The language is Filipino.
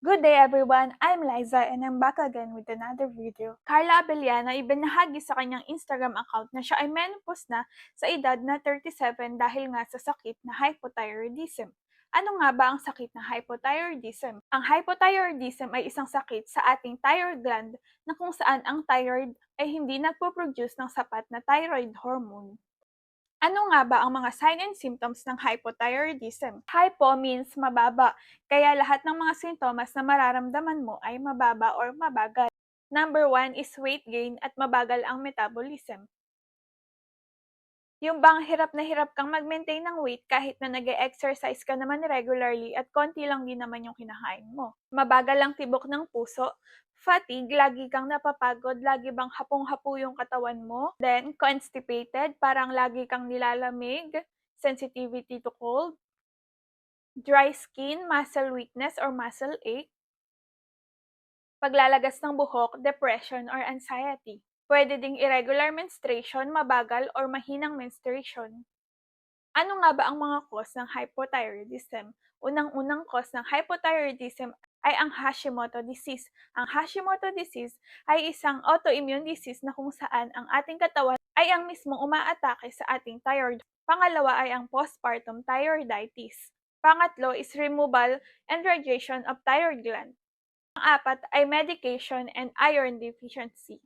Good day everyone, I'm Liza and I'm back again with another video. Carla Abellana ibinahagi sa kanyang Instagram account na siya ay menopause na sa edad na 37 dahil nga sa sakit na hypothyroidism. Ano nga ba ang sakit na hypothyroidism? Ang hypothyroidism ay isang sakit sa ating thyroid gland na kung saan ang thyroid ay hindi nagpo-produce ng sapat na thyroid hormone. Ano nga ba ang mga sign and symptoms ng hypothyroidism? Hypo means mababa, kaya lahat ng mga sintomas na mararamdaman mo ay mababa or mabagal. Number one is weight gain at mabagal ang metabolism. Yung bang hirap na hirap kang mag-maintain ng weight kahit na nag exercise ka naman regularly at konti lang din naman yung kinakain mo. Mabagal ang tibok ng puso, fatigue, lagi kang napapagod, lagi bang hapong-hapo yung katawan mo. Then, constipated, parang lagi kang nilalamig, sensitivity to cold, dry skin, muscle weakness or muscle ache, paglalagas ng buhok, depression or anxiety. Pwede ding irregular menstruation, mabagal or mahinang menstruation. Ano nga ba ang mga cause ng hypothyroidism? Unang-unang cause ng hypothyroidism ay ang Hashimoto disease. Ang Hashimoto disease ay isang autoimmune disease na kung saan ang ating katawan ay ang mismong umaatake sa ating thyroid. Pangalawa ay ang postpartum thyroiditis. Pangatlo is removal and radiation of thyroid gland. Ang apat ay medication and iron deficiency.